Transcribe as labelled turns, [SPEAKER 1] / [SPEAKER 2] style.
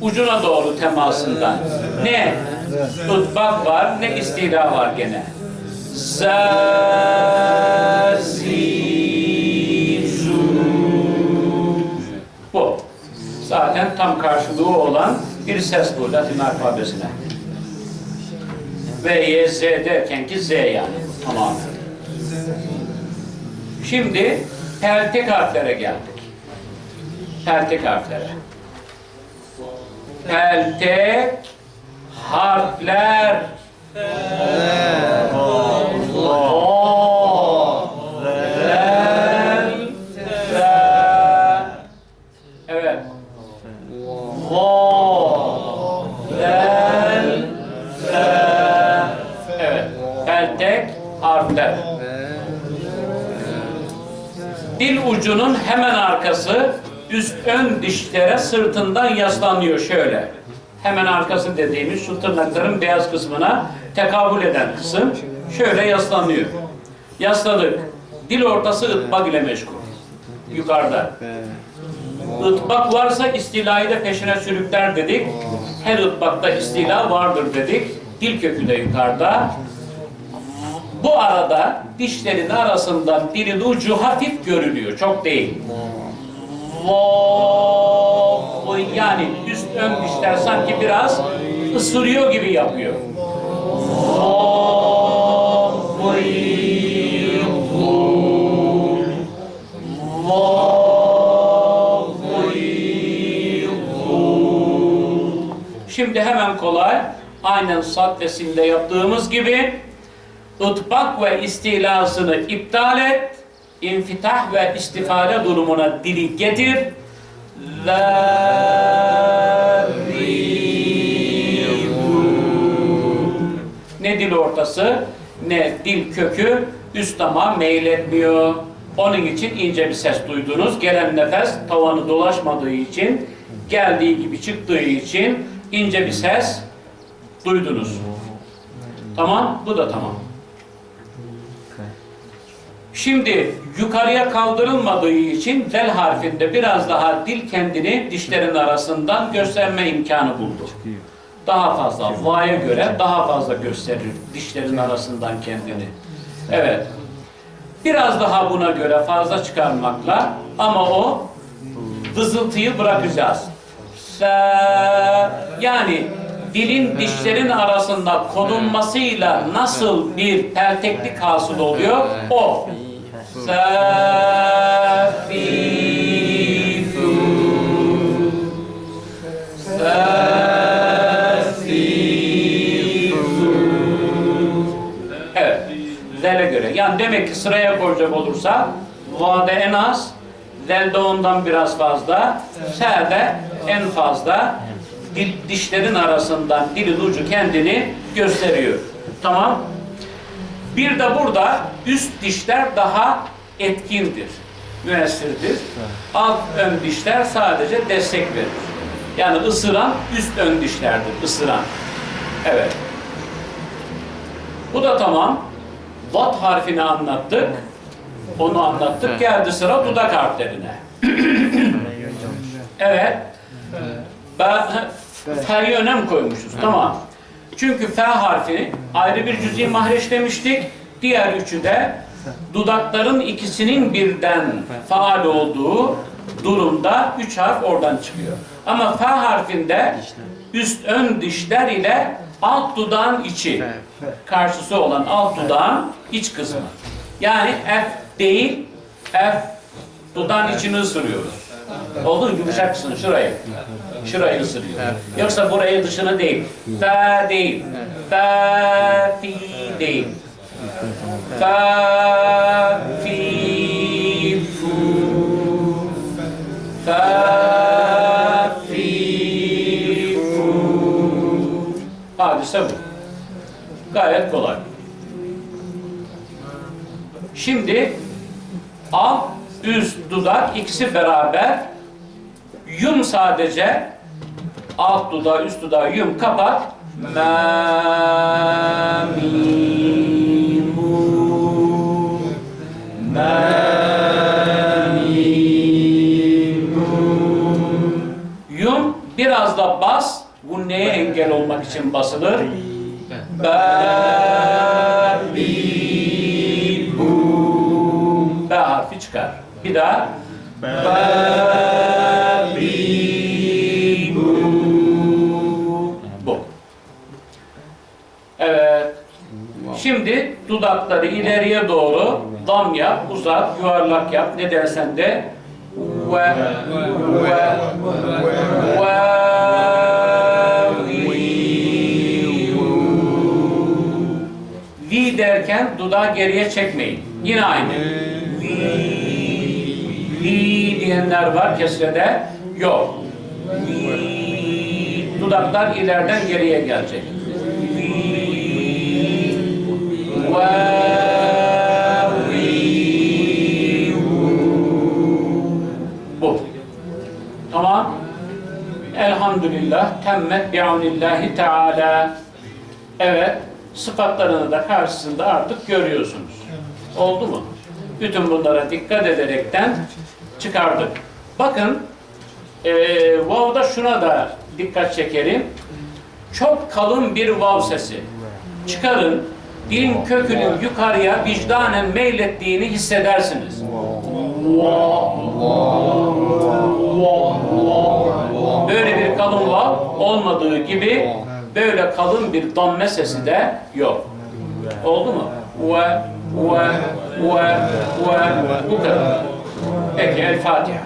[SPEAKER 1] ucuna doğru temasından. Ne ıtbak var ne istila var gene. Zazizu. Bu. Zaten tam karşılığı olan bir ses bu Latin alfabesine. V, Y, Z derken ki Z yani tamamen. Şimdi peltek harflere geldik. Peltek harflere. Peltek harfler. O, Vel, Fe. Evet. Evet. Peltek harfler. Dil ucunun hemen arkası üst ön dişlere sırtından yaslanıyor şöyle. Hemen arkası dediğimiz şu tırnakların beyaz kısmına tekabül eden kısım şöyle yaslanıyor. Yasladık. Dil ortası ıtbak ile meşgul. Yukarıda. Itbak varsa istilayı da peşine sürükler dedik. Her ıtbakta istila vardır dedik. Dil kökü de yukarıda. Bu arada dişlerin arasından dilin ucu hafif görünüyor. Çok değil. Vo, yani üst ön dişler sanki biraz ısırıyor gibi yapıyor. Şimdi hemen kolay. Aynen sad ve sinde yaptığımız gibi ıtbak ve istilasını iptal et, infitah ve istifade durumuna dili getir. Ne dil ortası, ne dil kökü üst damağa meyletmiyor. Onun için ince bir ses duydunuz. Gelen nefes tavanı dolaşmadığı için, geldiği gibi çıktığı için ince bir ses duydunuz. Tamam, bu da tamam. Şimdi yukarıya kaldırılmadığı için vel harfinde biraz daha dil kendini dişlerin arasından gösterme imkanı buldu. Daha fazla, va'ya göre daha fazla gösterir dişlerin arasından kendini. Evet. Biraz daha buna göre fazla çıkarmakla ama o vızıltıyı bırakacağız. Yani dilin dişlerin arasında konulmasıyla nasıl bir pelteklik hasıl oluyor? O. Evet. Zel'e göre. Yani demek ki sıraya koyacak olursa Va'da en az, Zel'de ondan biraz fazla, Se'de en fazla dil, dişlerin arasından dilin ucu kendini gösteriyor. Tamam. Bir de burada üst dişler daha etkindir, müessirdir. Alt ön dişler sadece destek verir. Yani ısıran üst ön dişlerdir, ısıran. Evet. Bu da tamam. Vat harfini anlattık. Onu anlattık. Geldi sıra dudak harflerine. evet. Ben F'ye önem koymuşuz. Tamam. Çünkü F harfini ayrı bir cüz'i mahreçlemiştik. Diğer üçü de dudakların ikisinin birden faal olduğu durumda üç harf oradan çıkıyor. Ama F harfinde üst ön dişler ile alt dudağın içi karşısı olan alt dudağın iç kısmı. Yani F değil, F dudağın içini ısırıyoruz. Oldu mu? Yumuşak kısmını şurayı. Şurayı ısırıyor. Yoksa burayı dışını değil. Fe değil. Fe fi değil. Hadise bu. Gayet kolay. Şimdi alt, üst, dudak ikisi beraber yum sadece alt dudağı, üst dudağı yum kapat. Ma, biraz fazla bas. Bu neye engel olmak için basılır? Be, bi, bu. B harfi çıkar. Bir daha. Be, bi, bu. Evet. Şimdi dudakları ileriye doğru dam yap, uzat, yuvarlak yap. Ne dersen de ve ve dudağı geriye çekmeyin. Yine aynı. Vi, diyenler var kesrede. Yok. Vi, dudaklar ileriden geriye gelecek. Bu. Tamam. Elhamdülillah temmet bi'avnillahi teala. Evet. Sıfatlarını da karşısında artık görüyorsunuz. Oldu mu? Bütün bunlara dikkat ederekten çıkardık. Bakın eee vav'da şuna da dikkat çekelim. Çok kalın bir vav sesi. Çıkarın. Dilin kökünün yukarıya vicdanen meylettiğini hissedersiniz. Böyle bir kalın vav olmadığı gibi böyle kalın bir damme sesi de yok. Oldu mu? Ve, ve, ve, ve, bu kadar. Peki El Fatiha.